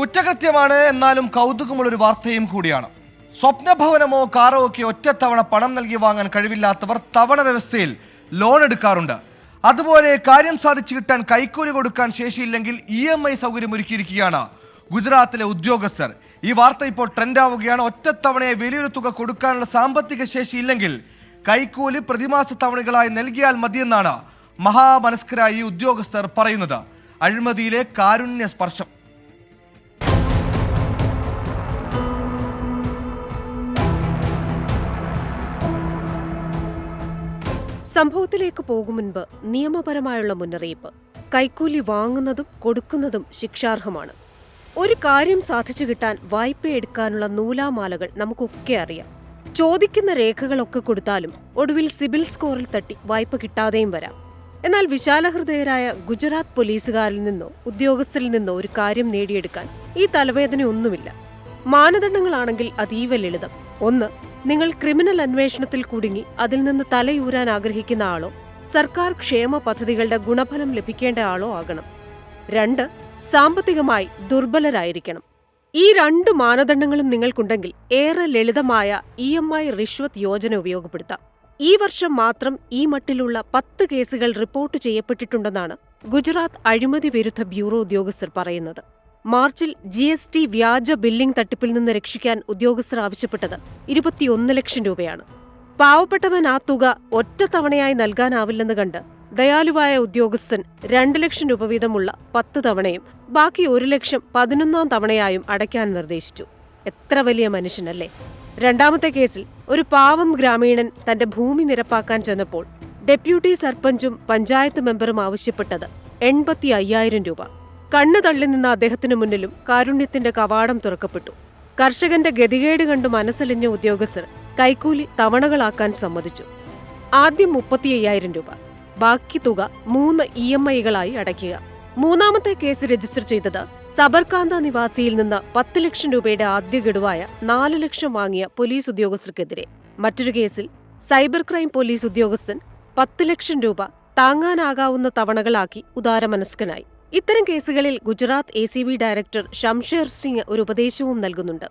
കുറ്റകൃത്യമാണ് എന്നാലും കൗതുകമുള്ളൊരു വാർത്തയും കൂടിയാണ്. സ്വപ്നഭവനമോ കാറോ ഒക്കെ ഒറ്റത്തവണ പണം നൽകി വാങ്ങാൻ കഴിവില്ലാത്തവർ തവണ വ്യവസ്ഥയിൽ ലോൺ എടുക്കാറുണ്ട്. അതുപോലെ കാര്യം സാധിച്ചു കിട്ടാൻ കൈക്കൂലി കൊടുക്കാൻ ശേഷിയില്ലെങ്കിൽ ഇ എം ഐ സൗകര്യം ഒരുക്കിയിരിക്കുകയാണ് ഗുജറാത്തിലെ ഉദ്യോഗസ്ഥർ. ഈ വാർത്ത ഇപ്പോൾ ട്രെൻഡാവുകയാണ്. ഒറ്റത്തവണയെ വലിയൊരു തുക കൊടുക്കാനുള്ള സാമ്പത്തിക ശേഷി ഇല്ലെങ്കിൽ കൈക്കൂലി പ്രതിമാസ തവണകളായി നൽകിയാൽ മതിയെന്നാണ് മഹാമനസ്കരായ ഈ ഉദ്യോഗസ്ഥർ പറയുന്നത്. അഴിമതിയിലെ കാരുണ്യ സ്പർശം സംഭവത്തിലേക്ക് പോകും മുൻപ് നിയമപരമായുള്ള മുന്നറിയിപ്പ്. കൈക്കൂലി വാങ്ങുന്നതും കൊടുക്കുന്നതും ശിക്ഷാർഹമാണ്. ഒരു കാര്യം സാധിച്ചു കിട്ടാൻ വായ്പയെടുക്കാനുള്ള നൂലാമാലകൾ നമുക്കൊക്കെ അറിയാം. ചോദിക്കുന്ന രേഖകളൊക്കെ കൊടുത്താലും ഒടുവിൽ സിബിൽ സ്കോറിൽ തട്ടി വായ്പ കിട്ടാതെയും വരാം. എന്നാൽ വിശാലഹൃദയരായ ഗുജറാത്ത് പോലീസുകാരിൽ നിന്നോ ഉദ്യോഗസ്ഥരിൽ നിന്നോ ഒരു കാര്യം നേടിയെടുക്കാൻ ഈ തലവേദനയൊന്നുമില്ല. മാനദണ്ഡങ്ങളാണെങ്കിൽ അതീവ ലളിതം. ഒന്ന് നിങ്ങൾ ക്രിമിനൽ അന്വേഷണത്തിൽ കുടുങ്ങി അതിൽ നിന്ന് തലയൂരാൻ ആഗ്രഹിക്കുന്ന ആളോ സർക്കാർ ക്ഷേമ പദ്ധതികളുടെ ഗുണഫലം ലഭിക്കേണ്ട ആളോ ആകണം. രണ്ട് സാമ്പത്തികമായി ദുർബലരായിരിക്കണം. ഈ രണ്ട് മാനദണ്ഡങ്ങളും നിങ്ങൾക്കുണ്ടെങ്കിൽ ഏറെ ലളിതമായ ഇ എം ഐ റിഷ്വത്ത് യോജന ഉപയോഗപ്പെടുത്താം. ഈ വർഷം മാത്രം ഈ മട്ടിലുള്ള പത്ത് കേസുകൾ റിപ്പോർട്ട് ചെയ്യപ്പെട്ടിട്ടുണ്ടെന്നാണ് ഗുജറാത്ത് അഴിമതി വിരുദ്ധ ബ്യൂറോ ഉദ്യോഗസ്ഥർ പറയുന്നത്. മാർച്ചിൽ ജി എസ് ടി വ്യാജ ബില്ലിംഗ് തട്ടിപ്പിൽ നിന്ന് രക്ഷിക്കാൻ ഉദ്യോഗസ്ഥർ ആവശ്യപ്പെട്ടത് ഇരുപത്തിയൊന്ന് ലക്ഷം രൂപയാണ്. പാവപ്പെട്ടവൻ ആ തുക ഒറ്റത്തവണയായി നൽകാനാവില്ലെന്ന് കണ്ട് ദയാലുവായ ഉദ്യോഗസ്ഥൻ രണ്ട് ലക്ഷം രൂപ വീതമുള്ള പത്ത് തവണയും ബാക്കി ഒരു ലക്ഷം പതിനൊന്നാം തവണയായും അടയ്ക്കാൻ നിർദ്ദേശിച്ചു. എത്ര വലിയ മനുഷ്യനല്ലേ? രണ്ടാമത്തെ കേസിൽ ഒരു പാവം ഗ്രാമീണൻ തന്റെ ഭൂമി നിരപ്പാക്കാൻ ചെന്നപ്പോൾ ഡെപ്യൂട്ടി സർപഞ്ചും പഞ്ചായത്ത് മെമ്പറും ആവശ്യപ്പെട്ടത് എൺപത്തി അയ്യായിരം രൂപ. കണ്ണു തള്ളി നിന്ന അദ്ദേഹത്തിനു മുന്നിലും കാരുണ്യത്തിന്റെ കവാടം തുറക്കപ്പെട്ടു. കർഷകന്റെ ഗതികേട് കണ്ട് മനസ്സലിഞ്ഞ ഉദ്യോഗസ്ഥർ കൈക്കൂലി തവണകളാക്കാൻ സമ്മതിച്ചു. ആദ്യം മുപ്പത്തി അയ്യായിരം രൂപ ബാക്കി തുക മൂന്ന് ഇ എം ഐകളായി അടയ്ക്കുക. മൂന്നാമത്തെ കേസ് രജിസ്റ്റർ ചെയ്തത് സബർകാന്ത നിവാസിയിൽ നിന്ന് പത്ത് ലക്ഷം രൂപയുടെ ആദ്യ ഗഡുവായ നാല് ലക്ഷം വാങ്ങിയ പോലീസ് ഉദ്യോഗസ്ഥർക്കെതിരെ. മറ്റൊരു കേസിൽ സൈബർ ക്രൈം പോലീസ് ഉദ്യോഗസ്ഥൻ പത്ത് ലക്ഷം രൂപ താങ്ങാനാകാവുന്ന തവണകളാക്കി ഉദാരമനസ്കനായി. ഇത്തരം കേസുകളിൽ Gujarat A C B director Shamsher Singh ഒരു ഉപദേശവും നൽകുന്നുണ്ട്.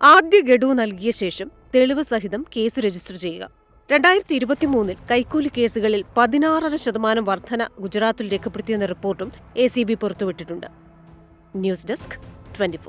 ആദ്യ ഗഡു നൽകിയ ശേഷം തെളിവ് സഹിതം കേസ് രജിസ്റ്റർ ചെയ്യുക. രണ്ടായിരത്തി ഇരുപത്തിമൂന്നിൽ കൈക്കൂലി കേസുകളിൽ പതിനാറര ശതമാനം വർധന ഗുജറാത്തിൽ രേഖപ്പെടുത്തിയെന്ന റിപ്പോർട്ടും A C B പുറത്തുവിട്ടിട്ടുണ്ട്. News desk twenty